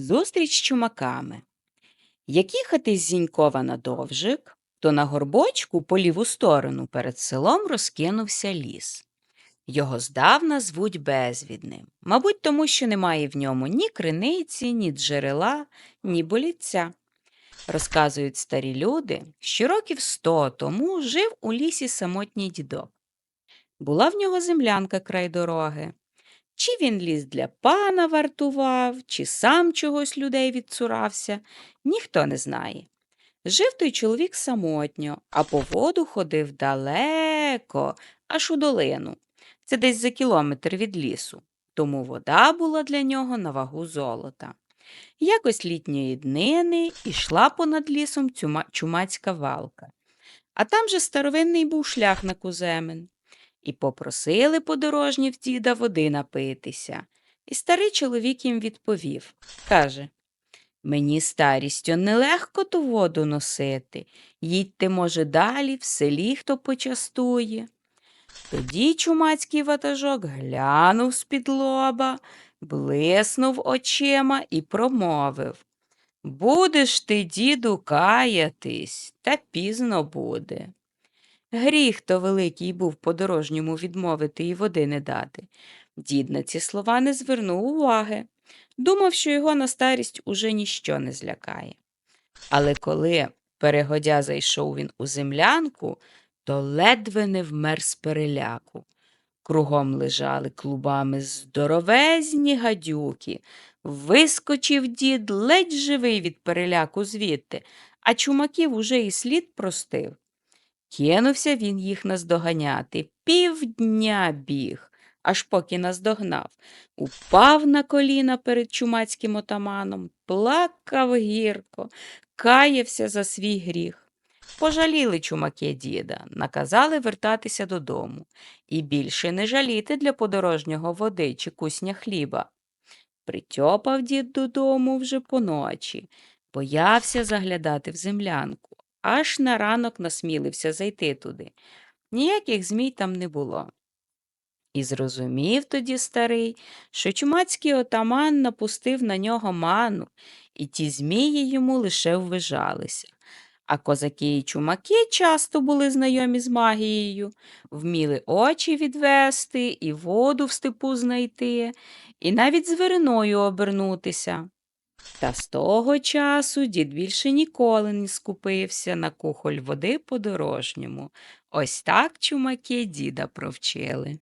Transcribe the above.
Зустріч з чумаками. Як їхати з Зінькова на довжик, то на горбочку по ліву сторону перед селом розкинувся ліс. Його здавна звуть безвідним, мабуть, тому що немає в ньому ні криниці, ні джерела, ні боліття. Розказують старі люди, що років сто тому жив у лісі самотній дідок. Була в нього землянка край дороги. Чи він ліс для пана вартував, чи сам чогось людей відцурався, ніхто не знає. Жив той чоловік самотньо, а по воду ходив далеко, аж у долину. Це десь за кілометр від лісу, тому вода була для нього на вагу золота. Якось літньої днини ішла понад лісом чумацька валка, а там же старовинний був шлях на куземен. І попросили подорожні в діда води напитися. І старий чоловік їм відповів каже Мені старістю нелегко ту воду носити. Їдьте, може, далі, в селі хто почастує. Тоді чумацький ватажок глянув з-під лоба, блиснув очима і промовив Будеш ти, діду, каятись, та пізно буде. Гріх то великий був подорожньому відмовити і води не дати. Дід на ці слова не звернув уваги. Думав, що його на старість уже ніщо не злякає. Але коли перегодя зайшов він у землянку, то ледве не вмер з переляку. Кругом лежали клубами здоровезні гадюки. Вискочив дід ледь живий від переляку звідти, а чумаків уже і слід простив. Кинувся він їх наздоганяти. Півдня біг, аж поки наздогнав. Упав на коліна перед чумацьким отаманом, плакав гірко, каявся за свій гріх. Пожаліли чумаки діда, наказали вертатися додому і більше не жаліти для подорожнього води чи кусня хліба. Притьопав дід додому вже поночі, боявся заглядати в землянку, аж на ранок насмілився зайти туди. Ніяких змій там не було. І зрозумів тоді старий, що чумацький отаман напустив на нього ману, і ті змії йому лише ввижалися. А козаки і чумаки часто були знайомі з магією, вміли очі відвести, і воду в степу знайти, і навіть звіриною обернутися. Та з того часу дід більше ніколи не скупився на кухоль води подорожньому. Ось так чумаки діда провчили.